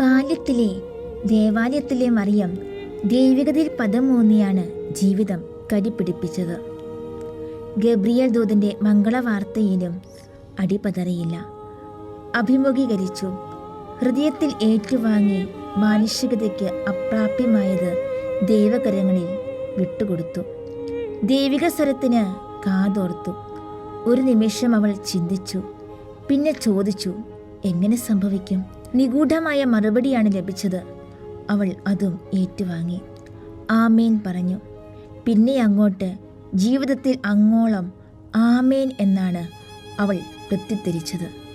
ബാല്യത്തിലെ ദേവാലയത്തിലെ മറിയം ദൈവികതയിൽ പദമൂന്നിയാണ് ജീവിതം കരിപിടിപ്പിച്ചത്. ഗബ്രിയൽ ദൂതന്റെ മംഗളവാർത്തയിലും അടിപതറിയില്ല. അഭിമുഖീകരിച്ചു ഹൃദയത്തിൽ ഏറ്റുവാങ്ങി മാനുഷികതയ്ക്ക് അപ്രാപ്യമായത് ദൈവകരങ്ങളിൽ വിട്ടുകൊടുത്തു. ദൈവിക സ്വരത്തിന് കാതോർത്തു. ഒരു നിമിഷം അവൾ ചിന്തിച്ചു പിന്നെ ചോദിച്ചു എങ്ങനെ സംഭവിക്കും? നിഗൂഢമായ മറുപടിയാണ് ലഭിച്ചത്. അവൾ അതും ഏറ്റുവാങ്ങി. ആമേൻ പറഞ്ഞു. പിന്നെ അങ്ങോട്ട് ജീവിതത്തിൽ അങ്ങോളം ആമേൻ എന്നാണ് അവൾ പ്രത്യുത്തരിച്ചത്.